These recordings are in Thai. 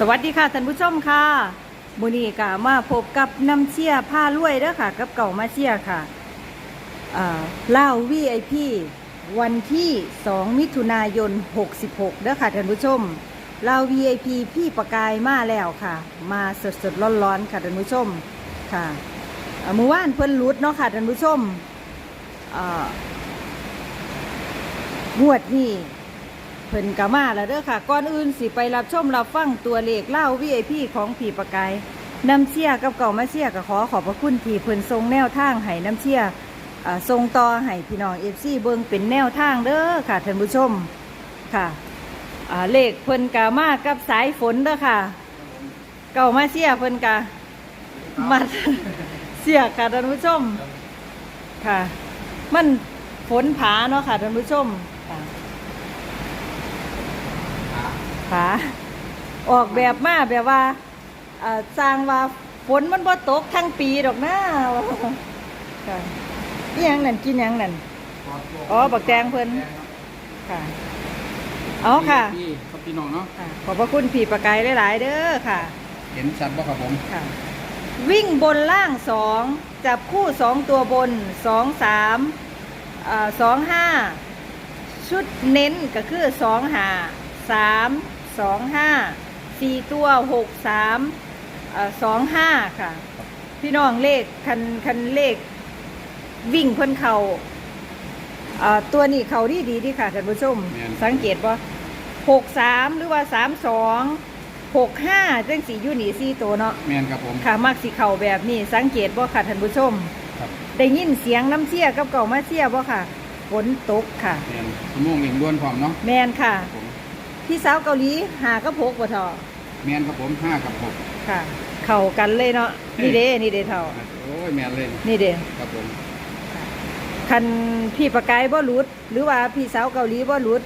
สวัสดีค่ะท่านผู้ชมค่ะมูนีกะมาพบกับน้ำเชี่ยผ้ารวยเด้อค่ะ กับเก่ามาเชี่ยค่ะเล่าวีไอพีวันที่ 2 มิถุนายน 66เด้อค่ะท่านผู้ชมเล่า VIP พี่ประกายมาแล้วค่ะ มาสดสดร้อนๆค่ะท่านผู้ชมค่ะเมื่อวานเพิ่นรุดเนาะค่ะท่านผู้ชมงวดนี้ เพิ่นกะมาแล้วเด้อค่ะ ก่อนอื่นสิไปรับชมรับฟังตัวเลขเล่า VIP ของผีประกายน้ำเชี่ยกับเก่ามาเชี่ยก็ขอขอบพระคุณที่เพิ่นทรงแนวทางให้น้ำเชี่ยทรงต่อให้พี่น้อง FC เบิงเป็นแนวทางเด้อค่ะท่านผู้ชมค่ะเลขเพิ่นกะมากับสายฝนเด้อค่ะ เก่ามาเชี่ยเพิ่นกะมาเสียค่ะท่านผู้ชมค่ะ มันฝนผาเนาะค่ะท่านผู้ชม ค่ะขาออกแบบมาแบบว่าเอ่อสร้างว่าฝนมันบ่ตกทั้งปีดอกนะค่ะนี่ยังนั่นกินหยังนั่นอ๋อบักแตงเพิ่นค่ะเอาค่ะพี่ครับพี่น้องเนาะค่ะขอบพระคุณพี่ประกายหลาย ๆ เด้อค่ะ เห็นชัดบ่ครับผมค่ะ วิ่งบนล่างสองจับคู่สองตัวบนสองสามอ่าสองห้าชุดเน้นก็คือสองหาสาม สองห้าสี่ตัวหกสามสองห้าค่ะ พี่น้องเลขคันคันเลขวิ่งเพิ่นเขาอ่าตัวนี้เขาดีดีดีค่ะท่านผู้ชม สังเกตว่าหกสามหรือว่าสามสองหกห้าจังสียูนี่สี่ตัวเนาะแมนครับผมค่ะมักสีเข่าแบบนี้สังเกตบ่ค่ะท่านผู้ชมครับได้ยินเสียงน้ำเชี่ยกับเก่ามาเชี่ยบ่ค่ะฝนตกค่ะแมนสมองเองด้วนพร้อมเนาะแมนค่ะผม พี่สาวเกาหลีหาก็พกบ่ทอแมนครับผมห้ากับหกค่ะ เข่ากันเลยเนาะนี่เด้นี่เด้เท่าโอ้ยแมนเลยนี่เด้ครับผมคันพี่ประกายบ่หลุด หรือว่าพี่สาวเกาหลีบ่หลุด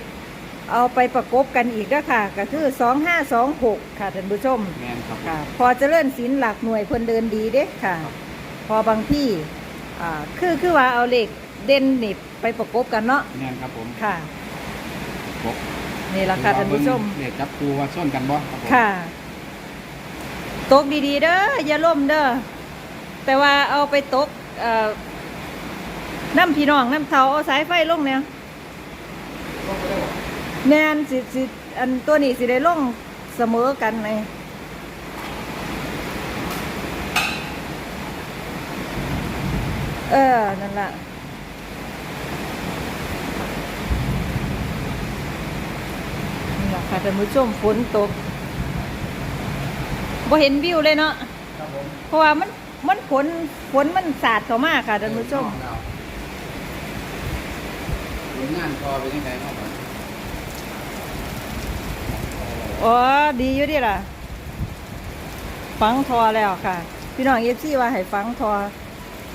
เอาไปประกบกันอีกเด้อค่ะ ก็คือ2526ค่ะท่านผู้ชมแมนครับผมค่ะ พอเจริญศิลป์หลักหน่วยเพิ่นเดินดีเด้ค่ะ พอบางที่อ่าคือคือว่าเอาเลขเด่นนี่ไปประกบกันเนาะแมนครับผมค่ะ หก นี่ละค่ะท่านผู้ชมเด็กจับปูว่าส้นกันบ่ครับผมค่ะ ตกดีๆเด้ออย่าล่มเด้อแต่ว่าเอาไปตกเอ่อน้ำพี่น้องน้ำเทาเอาสายไฟลงเนี่ยแนนสิสิอันตัวนี้สิได้ลงเสมอกันเลยเออ นั่นล่ะนี่แหละ ค่ะท่านผู้ชมฝนตกบ่เห็นวิวเลยเนาะครับผมเพราะว่ามันมันฝนฝนมันสาดเข้ามาค่ะท่านผู้ชมผลงานพอเป็นยังไงครับผมอ๋อดีอยู่ดิล่ะ ฟังทอแล้วค่ะ พี่น้องเอฟซีว่าให้ฟังทอ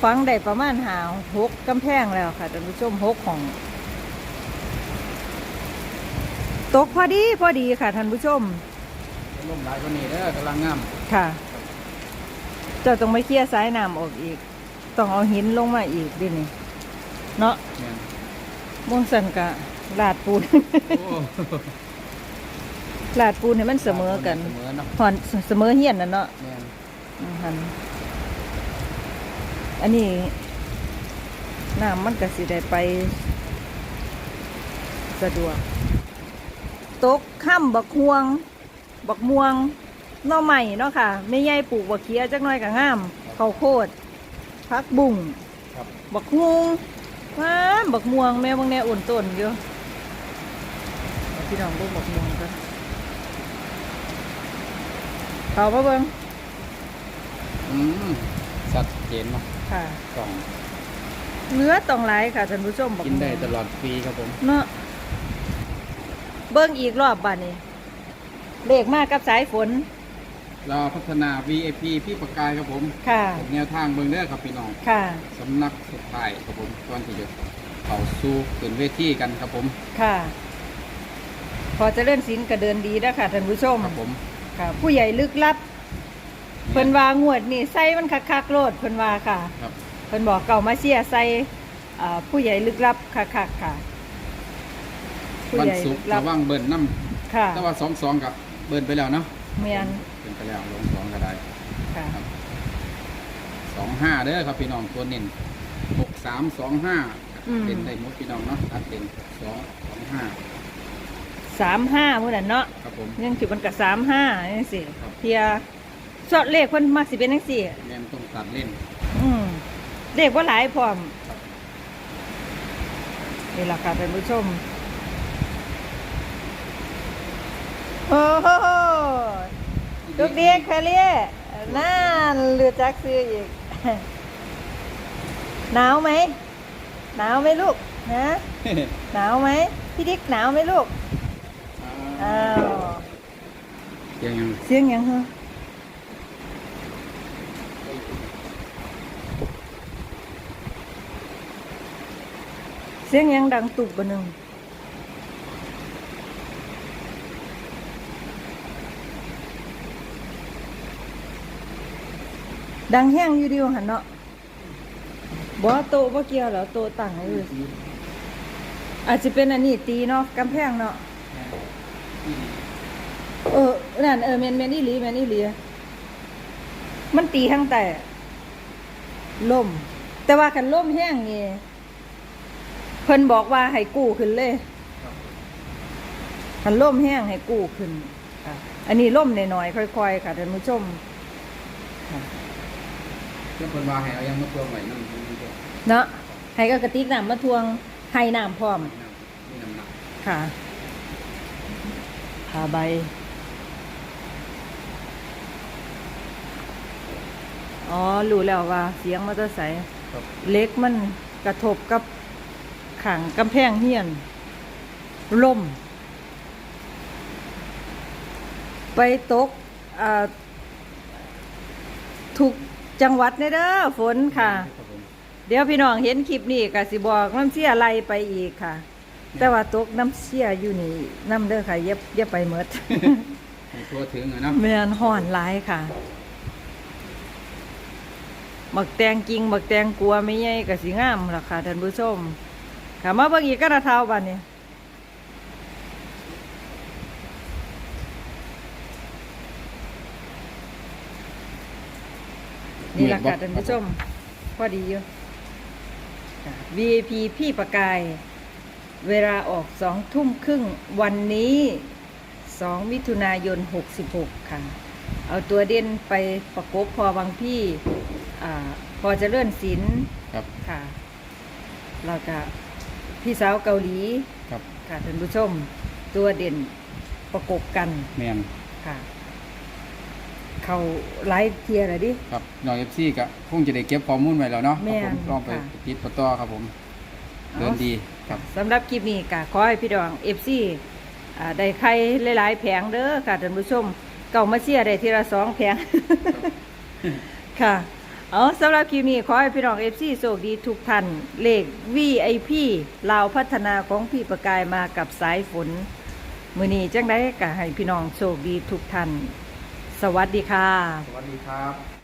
ฟังได้ประมาณหาหกกำแพงแล้วค่ะท่านผู้ชมหกของ ตกพอดีพอดีค่ะท่านผู้ชมลมหลายคนนี้เด้อกำลังงามค่ะเจ้าต้องไม่เคลียร์สายน้ำออกอีก ต้องเอาหินลงมาอีกดินี่เนาะแมนมงสันกะลาดปูน โอ้ลาดปูนให้มันเสมอกันเสมอเนาะหอนเสมอเฮียนน่ะเนาะแมนอืมหันอันนี้น้ำมันก็สิได้ไป สะดวก ตกข้ามบักฮวง บักม่วงหน่อใหม่เนาะค่ะไม่ใหญ่ปลูกบักเขียจักหน่อยก็งามข้าวโพดพักบุ้งครับ บักฮวงว้าบักม่วงแม่บางแน่อ่อนต้นอยู่เอาพี่น้องเบิ่งบักม่วงกันเขามาเบิ่งอืมชัดเจนเนาะค่ะกล่องเนื้อต้องหลายค่ะท่านผู้ชมบักินได้ม่วงตลอดปีครับผมเนาะ เบิ่งอีกรอบบ้านนี้เลขมากกับสายฝน เราพัฒนา VIP พี่ประกายครับผมค่ะ แนวทางเบิ่งเด้อครับพี่น้องค่ะ สำนักสุดท้ายครับผมก่อนที่จะเข้าสู่ขึ้นเวทีกันครับผมค่ะ พอเจะเล่นสินก็เดินดีแล้วค่ะท่านผู้ชมครับผมค่ะ ผู้ใหญ่ลึกลับเพิ่นว่างวดนี่ใส่มันคักๆโลดเพิ่นว่าค่ะ ครับ เพิ่นบอกเก่ามาเชียร์ใส่อ่าผู้ใหญ่ลึกลับคักๆค่ะ ผู้วันใหญ่ศุลึกร์กลัระบว่างเบิ่นน้ค่ะำแต่ว่าสองสองกับเบิ่นไปแล้วเนาะเมียนเป็นไปแล้วลงสองก็ได้ค่ะครับสองห้าเด้อครับพี่น้องตัวเน้นหกสามสองห้าอืมเป็นได้หมดพี่น้องเนาะตัดเป็นสองสองห้าสามห้ามื่อนั้นเนาะครับผม ยังถือมันกับสามห้าจังสิครับ เทียสอดเลขคนมักสิเป็นจังสี่แม่นต้องตัดเล่น อืมเลขว่าหลายพร้อมครับนี่แหละค่ะท่านผู้ชม โอ้โหลูกเด็กแคเรียน่านเรือจักซื้ออีก หนาวไหม หนาวไหมลูกนะหนาวไหมพี่ดิ๊กหนาวไหมลูกอ้าวยังยังเสียงหยังเหรอเสียงหยังดังตุบบหนึ่ง ดังแห้งอยู่เดียวหันเนาะบ่โตะบ่เกี่ยวแล้วโตะตั้งไว้เลยอาจจะเป็นอันนี้ตีเนาะกำแพงเนาะเออนั่นเออแมนแมนอีหลีแมนอีหลีมันตีทั้งแต่ล่มแต่ว่าคันล่มแห้งนี่เพิ่นบอกว่าให้กู้ขึ้นเลยคันล่มแห้งให้กู้ขึ้นอันนี้ล่มหน่อยๆค่อย ๆ ค่ะท่านผู้ชม ค่ะเจ้าคนว่าให้เอายังมาตัวใหม่นั่นนี่ก็เนาะให้ก็กระติกน้ำมาทวงให้น้ำพร้อม นี่น้ำหนักค่ะผ้าใบ อ๋อ รู้แล้วว่า เสียงมอเตอร์ไซค์ครับเล็กมันกระทบกับขังกำแพงเฮียนล่ม ไปตกอ่าทุก จังหวัดในเด้อฝนค่ะรับผมเดี๋ยวพี่น้องเห็นคลิปนี้ก็สิบอกน้ำเชี่ยไล่ไปอีกค่ะ แต่ว่าตกน้ำเชี่ยอยู่นี่น้ำเด้อค่ะเย็บเย็บไปเมดให้ตัวถึงอะเนาะเมือนห่อนหลายค่ะบักแตงกิงบักแตงกลัวไม่ใหญ่ก็สิงามล่ะค่ะท่านผู้ชมค่ะมาเบิ่งอีกกระเทาบัดนี้ นี่ล่ะค่ะท่านผู้ชมพอดีอยู่ค่ะ VIP พี่ประกาย เวลาออกสองทุ่มครึ่งวันนี้ 2 มิถุนายน 66 ค่ะ เอาตัวเด่นไปประกบพอบางพี่อ่าพอเจะเลื่อนศิลป์ครับค่ะแล้วก็พี่สาวเกาหลีครับค่ะท่านผู้ชม ตัวเด่นประกบกันแมนค่ะ เขาไลฟ์เทียร์อะไรดิ ครับน้องเอฟซีก็คงจะได้เก็บข้อมูลไว้แล้วเนาะแม่ครับนผมลองไปค่ะ ติดประต่อครับผม เดินดีครับ สำหรับคลิปนี้ก็ขอให้พี่ดองเอฟซีได้ใครหลาย ๆ แผงเด้อค่ะท่านผู้ชมเก่ามาเชียร์ได้ทีละสองแผง ค่ะ เอาสำหรับคลิปนี้ขอให้พี่น้องเอฟซีโชคดีทุกท่านเลข VIP ลาวพัฒนาของพี่ประกายมากับสายฝน มือนี้จังได้ก็ให้พี่น้องโชคดีทุกท่าน สวัสดีค่ะ สวัสดีครับ